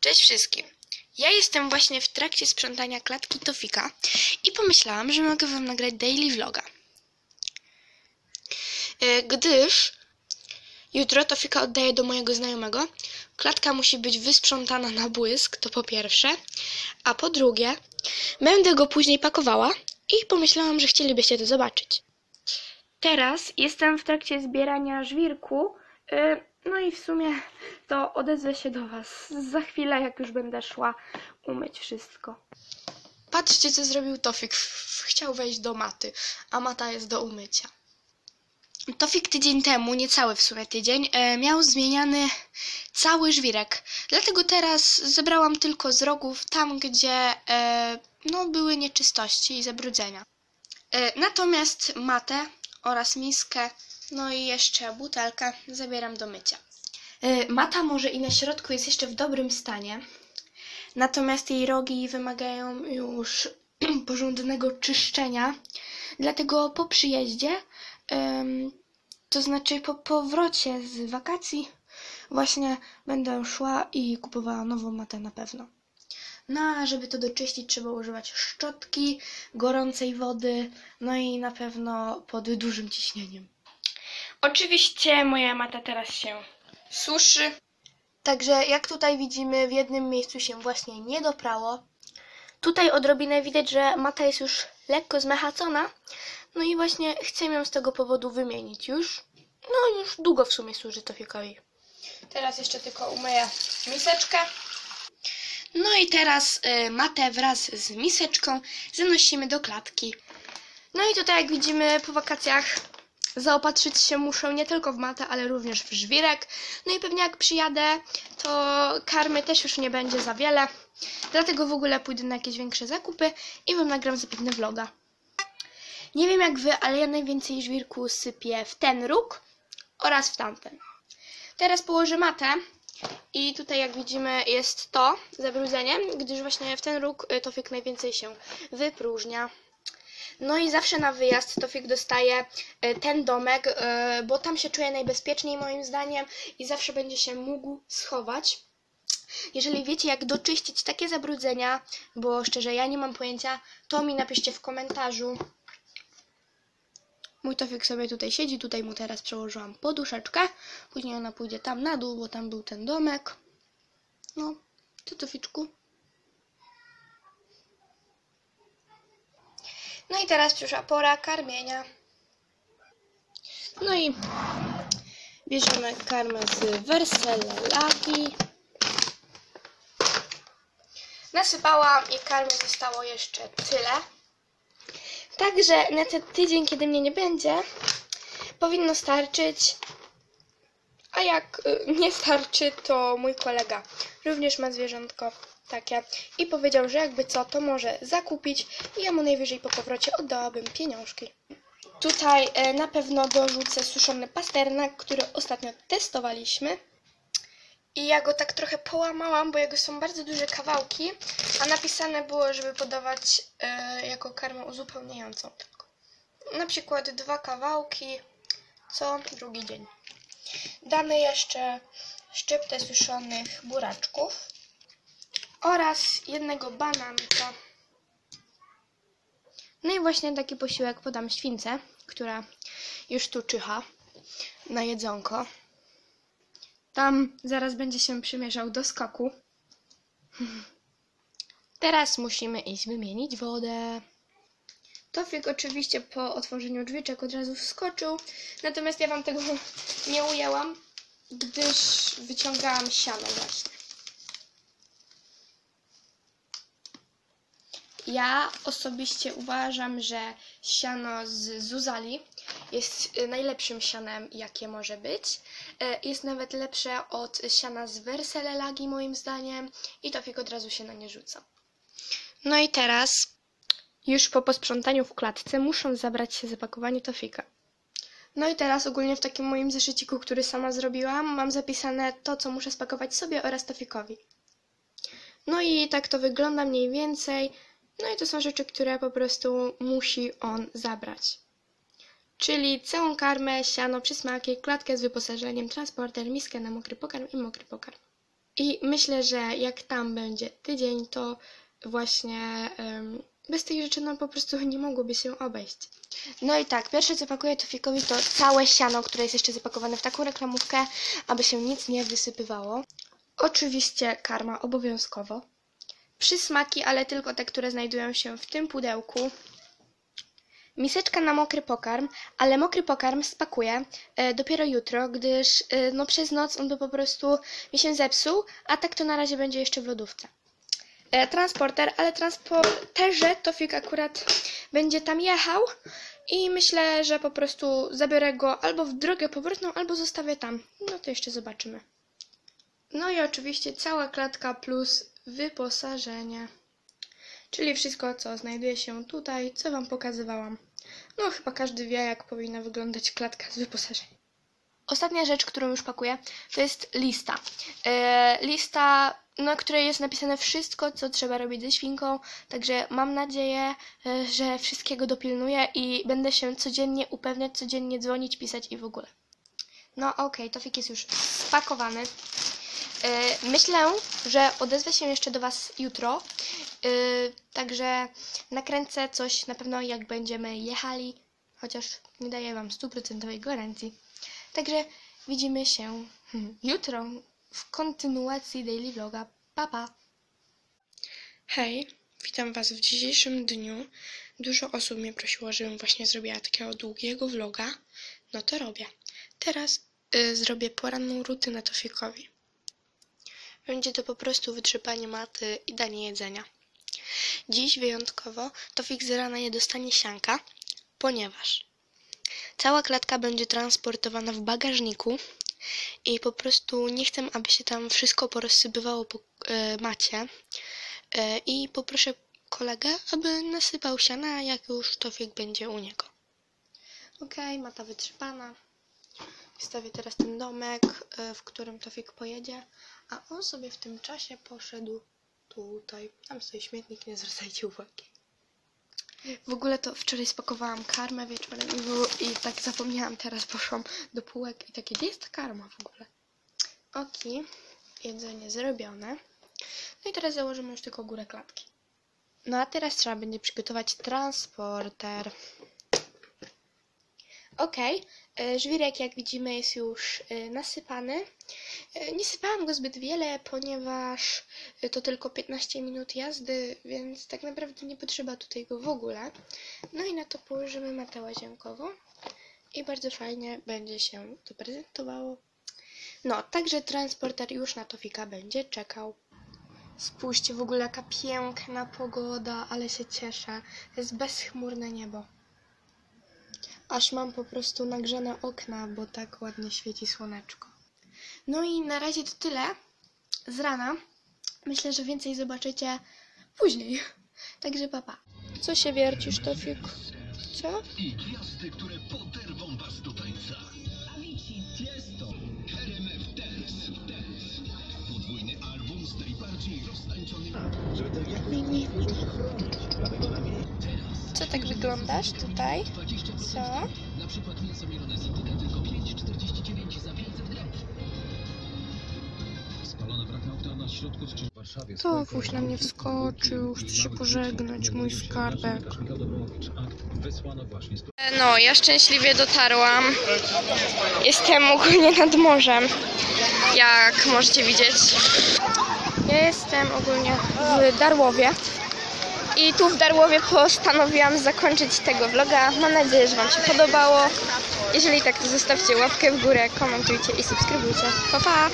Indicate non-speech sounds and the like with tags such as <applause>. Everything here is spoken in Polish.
Cześć wszystkim. Ja jestem właśnie w trakcie sprzątania klatki Tofika i pomyślałam, że mogę wam nagrać daily vloga. E, Gdyż jutro Tofika oddaję do mojego znajomego, klatka musi być wysprzątana na błysk, to po pierwsze, a po drugie, będę go później pakowała i pomyślałam, że chcielibyście to zobaczyć. Teraz jestem w trakcie zbierania żwirku. y, No i w sumie to odezwę się do Was za chwilę, jak już będę szła umyć wszystko. Patrzcie, co zrobił Tofik. Chciał wejść do maty, a mata jest do umycia. Tofik tydzień temu, niecały w sumie tydzień, e, miał zmieniany cały żwirek. Dlatego teraz zebrałam tylko z rogów tam, gdzie e, no, były nieczystości i zabrudzenia. E, Natomiast matę oraz miskę, no i jeszcze butelkę zabieram do mycia. E, Mata może i na środku jest jeszcze w dobrym stanie, natomiast jej rogi wymagają już <clears throat> porządnego czyszczenia, dlatego po przyjeździe, to znaczy po powrocie z wakacji, właśnie będę szła i kupowała nową matę na pewno. No a żeby to doczyścić, trzeba używać szczotki, gorącej wody, no i na pewno pod dużym ciśnieniem. Oczywiście moja mata teraz się suszy. Także jak tutaj widzimy, w jednym miejscu się właśnie nie doprało. Tutaj odrobinę widać, że mata jest już lekko zmechacona. No i właśnie chcę ją z tego powodu wymienić już. No już długo w sumie służy Tofikowi. Teraz jeszcze tylko umyję miseczkę. No i teraz y, matę wraz z miseczką zanosimy do klatki. No i tutaj jak widzimy po wakacjach zaopatrzyć się muszę nie tylko w matę, ale również w żwirek. No i pewnie jak przyjadę, to karmy też już nie będzie za wiele. Dlatego w ogóle pójdę na jakieś większe zakupy i wam nagram zapewne vloga. Nie wiem jak wy, ale ja najwięcej żwirku sypię w ten róg oraz w tamten. Teraz położę matę i tutaj jak widzimy jest to zabrudzenie, gdyż właśnie w ten róg y, Tofik najwięcej się wypróżnia. No i zawsze na wyjazd Tofik dostaje y, ten domek, y, bo tam się czuje najbezpieczniej moim zdaniem i zawsze będzie się mógł schować. Jeżeli wiecie, jak doczyścić takie zabrudzenia, bo szczerze ja nie mam pojęcia, to mi napiszcie w komentarzu. Mój Tofik sobie tutaj siedzi, tutaj mu teraz przełożyłam poduszeczkę. Później ona pójdzie tam na dół, bo tam był ten domek. No, to Toficzku. No i teraz przyszła pora karmienia. No i bierzemy karmę z Verselagi. Nasypałam i karmy zostało jeszcze tyle. Także na ten tydzień, kiedy mnie nie będzie, powinno starczyć. A jak y, nie starczy, to mój kolega również ma zwierzątko takie i powiedział, że jakby co, to może zakupić i ja mu najwyżej po powrocie oddałabym pieniążki. Tutaj e, na pewno dorzucę suszony pasternak, który ostatnio testowaliśmy. I ja go tak trochę połamałam, bo jego są bardzo duże kawałki, a napisane było, żeby podawać e, jako karmę uzupełniającą tylko. Na przykład dwa kawałki co drugi dzień. Damy jeszcze szczyptę suszonych buraczków oraz jednego bananka. No i właśnie taki posiłek podam śwince, która już tu czyha na jedzonko. Tam zaraz będzie się przymierzał do skoku. <laughs> Teraz musimy iść wymienić wodę. Tofik oczywiście po otworzeniu drzwiczek od razu wskoczył, natomiast ja wam tego <laughs> nie ujęłam, gdyż wyciągałam siano właśnie. Ja osobiście uważam, że siano z Zuzali jest y, najlepszym sianem, jakie może być. Y, Jest nawet lepsze od siana z Verselelagi moim zdaniem i Tofik od razu się na nie rzuca. No i teraz, już po posprzątaniu w klatce, muszę zabrać się za pakowanie Tofika. No i teraz ogólnie w takim moim zeszyciku, który sama zrobiłam, mam zapisane to, co muszę spakować sobie oraz Tofikowi. No i tak to wygląda mniej więcej. No i to są rzeczy, które po prostu musi on zabrać. Czyli całą karmę, siano, przysmaki, klatkę z wyposażeniem, transporter, miskę na mokry pokarm i mokry pokarm. I myślę, że jak tam będzie tydzień, to właśnie em, bez tych rzeczy no po prostu <laughs> nie mogłoby się obejść. No i tak, pierwsze co pakuję Tofikowi to całe siano, które jest jeszcze zapakowane w taką reklamówkę, aby się nic nie wysypywało. Oczywiście karma obowiązkowo. Przysmaki, ale tylko te, które znajdują się w tym pudełku. Miseczka na mokry pokarm, ale mokry pokarm spakuję e, dopiero jutro, gdyż e, no, przez noc on by po prostu mi się zepsuł, a tak to na razie będzie jeszcze w lodówce. E, transporter, ale transporterze Tofik akurat będzie tam jechał i myślę, że po prostu zabiorę go albo w drogę powrotną, albo zostawię tam. No to jeszcze zobaczymy. No i oczywiście cała klatka plus wyposażenie. Czyli wszystko, co znajduje się tutaj, co Wam pokazywałam. No, chyba każdy wie, jak powinna wyglądać klatka z wyposażeniem. Ostatnia rzecz, którą już pakuję, to jest lista. E, lista, na której jest napisane wszystko, co trzeba robić ze świnką, także mam nadzieję, e, że wszystkiego dopilnuję i będę się codziennie upewniać, codziennie dzwonić, pisać i w ogóle. No okej, Tofik jest już spakowany. E, Myślę, że odezwę się jeszcze do Was jutro. E, Także nakręcę coś na pewno jak będziemy jechali, chociaż nie daję Wam stuprocentowej gwarancji. Także widzimy się <laughs> jutro w kontynuacji Daily Vloga. Pa, pa! Hej, witam Was w dzisiejszym dniu. Dużo osób mnie prosiło, żebym właśnie zrobiła takiego długiego vloga. No to robię. Teraz y, zrobię poranną rutynę Tofikowi. Będzie to po prostu wytrzepanie maty i danie jedzenia. Dziś wyjątkowo Tofik z rana nie dostanie sianka, ponieważ cała klatka będzie transportowana w bagażniku i po prostu nie chcę, aby się tam wszystko porozsypywało po e, macie e, i poproszę kolegę, aby nasypał siana, jak już Tofik będzie u niego. Okej, mata wytrzepana. Wstawię teraz ten domek, e, w którym Tofik pojedzie, a on sobie w tym czasie poszedł tutaj. Tam stoi śmietnik, nie zwracajcie uwagi. W ogóle to wczoraj spakowałam karmę wieczorem i, było, i tak zapomniałam, teraz poszłam do półek i takie, gdzie jest ta karma w ogóle? Oki, jedzenie zrobione. No i teraz założymy już tylko górę klatki. No a teraz trzeba będzie przygotować transporter. Okej, e, żwirek jak widzimy jest już e, nasypany. E, Nie sypałam go zbyt wiele, ponieważ e, to tylko 15 minut jazdy, więc tak naprawdę nie potrzeba tutaj go w ogóle. No i na to położymy matę łazienkową i bardzo fajnie będzie się to prezentowało. No, także transporter już na Tofika będzie czekał. Spójrzcie w ogóle jaka piękna pogoda, ale się cieszę. Jest bezchmurne niebo. Aż mam po prostu nagrzane okna, bo tak ładnie świeci słoneczko. No i na razie to tyle z rana. Myślę, że więcej zobaczycie później. <laughs> Także papa. Co się wiercisz, Tofik? Co? i gwiazdy, które poderwą was do tańca. Avicii, Tiesto, RMF Dance. Podwójny album z najbardziej roztańczonymi... Żeby tak jak mini, Dlatego na mnie teraz Co tak wyglądasz tutaj? 20 Co? Na przykład mięso mielone z indyka tylko 5,49 za 500 gramów. Spalona wrakauta na środku z Warszawie. Tofuś na mnie wskoczył, chce się pożegnać, mój skarbek. Z No, ja szczęśliwie dotarłam. Jestem ogólnie nad morzem, jak możecie widzieć. Ja jestem ogólnie w Darłowie. I tu w Darłowie postanowiłam zakończyć tego vloga. Mam nadzieję, że Wam się podobało. Jeżeli tak, to zostawcie łapkę w górę, komentujcie i subskrybujcie. Pa, pa!